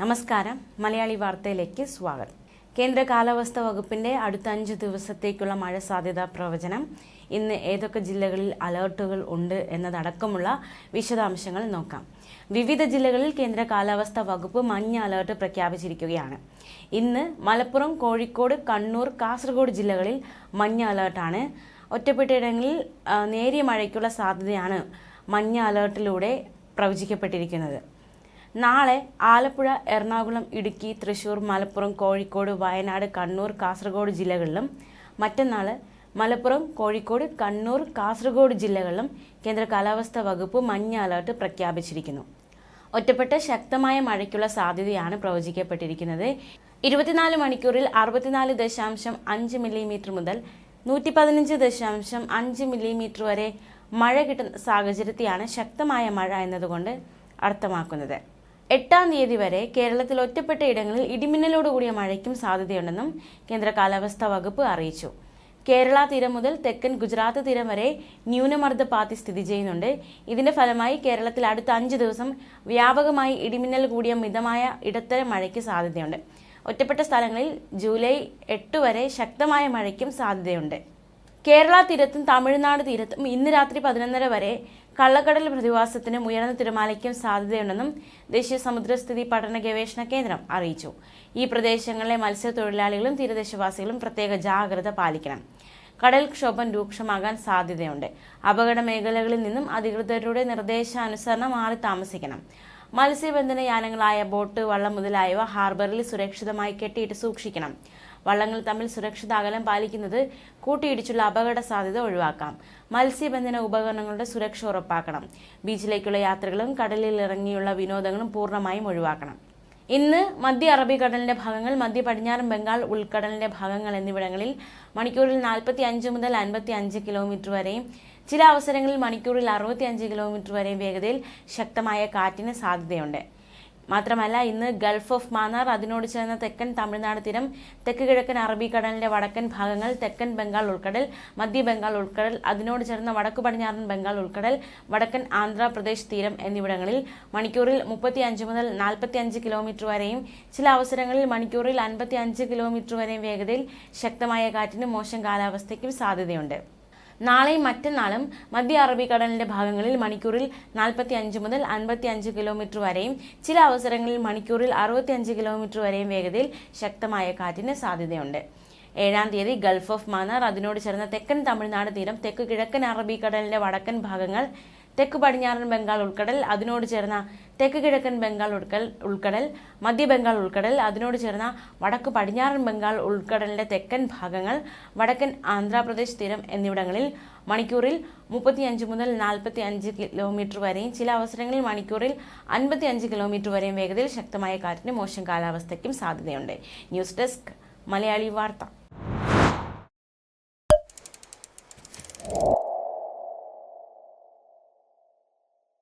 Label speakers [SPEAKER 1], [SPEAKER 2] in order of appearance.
[SPEAKER 1] നമസ്കാരം മലയാളി വാർത്തയിലേക്ക് സ്വാഗതം കേന്ദ്ര കാലാവസ്ഥാ വകുപ്പിന്റെ അടുത്ത അഞ്ച് ദിവസത്തേക്കുള്ള മഴ സാധ്യതാ പ്രവചനം ഇന്ന് ഏതൊക്കെ ജില്ലകളിൽ അലേർട്ടുകൾ ഉണ്ട് എന്നതടക്കമുള്ള വിശദാംശങ്ങൾ നോക്കാം വിവിധ ജില്ലകളിൽ കേന്ദ്ര കാലാവസ്ഥാ വകുപ്പ് മഞ്ഞ അലേർട്ട് പ്രഖ്യാപിച്ചിരിക്കുകയാണ് ഇന്ന് മലപ്പുറം കോഴിക്കോട് കണ്ണൂർ കാസർഗോഡ് ജില്ലകളിൽ മഞ്ഞ അലേർട്ടാണ് ഒറ്റപ്പെട്ടയിടങ്ങളിൽ നേരിയ മഴയ്ക്കുള്ള സാധ്യതയാണ് മഞ്ഞ അലേർട്ടിലൂടെ പ്രവചിക്കപ്പെട്ടിരിക്കുന്നത് നാളെ ആലപ്പുഴ എറണാകുളം ഇടുക്കി തൃശൂർ മലപ്പുറം കോഴിക്കോട് വയനാട് കണ്ണൂർ കാസർഗോഡ് ജില്ലകളിലും മറ്റന്നാൾ മലപ്പുറം കോഴിക്കോട് കണ്ണൂർ കാസർഗോഡ് ജില്ലകളിലും കേന്ദ്ര കാലാവസ്ഥാ വകുപ്പ് മഞ്ഞ അലർട്ട് പ്രഖ്യാപിച്ചിരിക്കുന്നു ഒറ്റപ്പെട്ട ശക്തമായ മഴയ്ക്കുള്ള സാധ്യതയാണ് പ്രവചിക്കപ്പെട്ടിരിക്കുന്നത് ഇരുപത്തിനാല് മണിക്കൂറിൽ അറുപത്തിനാല് ദശാംശം അഞ്ച് മില്ലിമീറ്റർ മുതൽ നൂറ്റി പതിനഞ്ച് ദശാംശം അഞ്ച് മില്ലിമീറ്റർ വരെ മഴ കിട്ടുന്ന സാഹചര്യത്തെയാണ് ശക്തമായ മഴ എന്നതുകൊണ്ട് അർത്ഥമാക്കുന്നത് എട്ടാം തീയതി വരെ കേരളത്തിൽ ഒറ്റപ്പെട്ട ഇടങ്ങളിൽ ഇടിമിന്നലോടുകൂടിയ മഴയ്ക്കും സാധ്യതയുണ്ടെന്നും കേന്ദ്ര കാലാവസ്ഥാ വകുപ്പ് അറിയിച്ചു കേരള തീരം മുതൽ തെക്കൻ ഗുജറാത്ത് തീരം വരെ ന്യൂനമർദ്ദ പാത്തി സ്ഥിതി ചെയ്യുന്നുണ്ട് ഇതിന്റെ ഫലമായി കേരളത്തിൽ അടുത്ത അഞ്ച് ദിവസം വ്യാപകമായി ഇടിമിന്നൽ കൂടിയ മിതമായ ഇടത്തരം മഴയ്ക്ക് സാധ്യതയുണ്ട് ഒറ്റപ്പെട്ട സ്ഥലങ്ങളിൽ ജൂലൈ എട്ട് വരെ ശക്തമായ മഴയ്ക്കും സാധ്യതയുണ്ട് കേരള തീരത്തും തമിഴ്നാട് തീരത്തും ഇന്ന് രാത്രി പതിനൊന്നര വരെ കള്ളക്കടൽ പ്രതിഭാസത്തിനും ഉയർന്ന തിരമാലയ്ക്കും സാധ്യതയുണ്ടെന്നും ദേശീയ സമുദ്രസ്ഥിതി പഠന ഗവേഷണ കേന്ദ്രം അറിയിച്ചു ഈ പ്രദേശങ്ങളിലെ മത്സ്യത്തൊഴിലാളികളും തീരദേശവാസികളും പ്രത്യേക ജാഗ്രത പാലിക്കണം കടൽക്ഷോഭം രൂക്ഷമാകാൻ സാധ്യതയുണ്ട് അപകട മേഖലകളിൽ നിന്നും അധികൃതരുടെ നിർദ്ദേശാനുസരണം മാറി താമസിക്കണം മത്സ്യബന്ധന യാനങ്ങളായ ബോട്ട് വള്ളം മുതലായവ ഹാർബറിൽ സുരക്ഷിതമായി കെട്ടിയിട്ട് സൂക്ഷിക്കണം വള്ളങ്ങൾ തമ്മിൽ സുരക്ഷിത അകലം പാലിക്കുന്നത് കൂട്ടിയിടിച്ചുള്ള അപകട സാധ്യത ഒഴിവാക്കാം മത്സ്യബന്ധന ഉപകരണങ്ങളുടെ സുരക്ഷ ഉറപ്പാക്കണം ബീച്ചിലേക്കുള്ള യാത്രകളും കടലിൽ ഇറങ്ങിയുള്ള വിനോദങ്ങളും പൂർണ്ണമായും ഒഴിവാക്കണം ഇന്ന് മധ്യ അറബിക്കടലിന്റെ ഭാഗങ്ങൾ മധ്യ പടിഞ്ഞാറൻ ബംഗാൾ ഉൾക്കടലിന്റെ ഭാഗങ്ങൾ എന്നിവിടങ്ങളിൽ മണിക്കൂറിൽ നാൽപ്പത്തി അഞ്ച് മുതൽ അൻപത്തി അഞ്ച് കിലോമീറ്റർ വരെയും ചില അവസരങ്ങളിൽ മണിക്കൂറിൽ അറുപത്തി അഞ്ച് കിലോമീറ്റർ വരെയും വേഗതയിൽ ശക്തമായ കാറ്റിന് സാധ്യതയുണ്ട് മാത്രമല്ല ഇന്ന് ഗൾഫ് ഓഫ് മാന്നാർ അതിനോട് ചേർന്ന തെക്കൻ തമിഴ്നാട് തീരം തെക്ക് കിഴക്കൻ അറബിക്കടലിന്റെ വടക്കൻ ഭാഗങ്ങൾ തെക്കൻ ബംഗാൾ ഉൾക്കടൽ മധ്യ ബംഗാൾ ഉൾക്കടൽ അതിനോട് ചേർന്ന വടക്കു പടിഞ്ഞാറൻ ബംഗാൾ ഉൾക്കടൽ വടക്കൻ ആന്ധ്രാപ്രദേശ് തീരം എന്നിവിടങ്ങളിൽ മണിക്കൂറിൽ മുപ്പത്തിയഞ്ച് മുതൽ നാൽപ്പത്തിയഞ്ച് കിലോമീറ്റർ വരെയും ചില അവസരങ്ങളിൽ മണിക്കൂറിൽ അൻപത്തിയഞ്ച് കിലോമീറ്റർ വരെയും വേഗതയിൽ ശക്തമായ കാറ്റിനും മോശം കാലാവസ്ഥയ്ക്കും സാധ്യതയുണ്ട് നാളെയും മറ്റന്നാളും മധ്യ അറബിക്കടലിന്റെ ഭാഗങ്ങളിൽ മണിക്കൂറിൽ നാൽപ്പത്തി അഞ്ച് മുതൽ അൻപത്തി അഞ്ച് കിലോമീറ്റർ വരെയും ചില അവസരങ്ങളിൽ മണിക്കൂറിൽ അറുപത്തി അഞ്ച് കിലോമീറ്റർ വരെയും വേഗതയിൽ ശക്തമായ കാറ്റിന് സാധ്യതയുണ്ട് ഏഴാം തീയതി ഗൾഫ് ഓഫ് മാന്നാർ അതിനോട് ചേർന്ന തെക്കൻ തമിഴ്നാട് തീരം തെക്ക് കിഴക്കൻ അറബിക്കടലിന്റെ വടക്കൻ ഭാഗങ്ങൾ തെക്ക് പടിഞ്ഞാറൻ ബംഗാൾ ഉൾക്കടൽ അതിനോട് ചേർന്ന തെക്ക് കിഴക്കൻ ബംഗാൾ ഉൾക്കൽ ഉൾക്കടൽ മധ്യ ബംഗാൾ ഉൾക്കടൽ അതിനോട് ചേർന്ന വടക്ക് പടിഞ്ഞാറൻ ബംഗാൾ ഉൾക്കടലിന്റെ തെക്കൻ ഭാഗങ്ങൾ വടക്കൻ ആന്ധ്രാപ്രദേശ് തീരം എന്നിവിടങ്ങളിൽ മണിക്കൂറിൽ മുപ്പത്തിയഞ്ച് മുതൽ നാൽപ്പത്തി അഞ്ച് കിലോമീറ്റർ വരെയും ചില അവസരങ്ങളിൽ മണിക്കൂറിൽ അൻപത്തി അഞ്ച് കിലോമീറ്റർ വരെയും വേഗതയിൽ ശക്തമായ കാറ്റിനും മോശം കാലാവസ്ഥയ്ക്കും സാധ്യതയുണ്ട് ന്യൂസ് ഡെസ്ക് മലയാളി വാർത്ത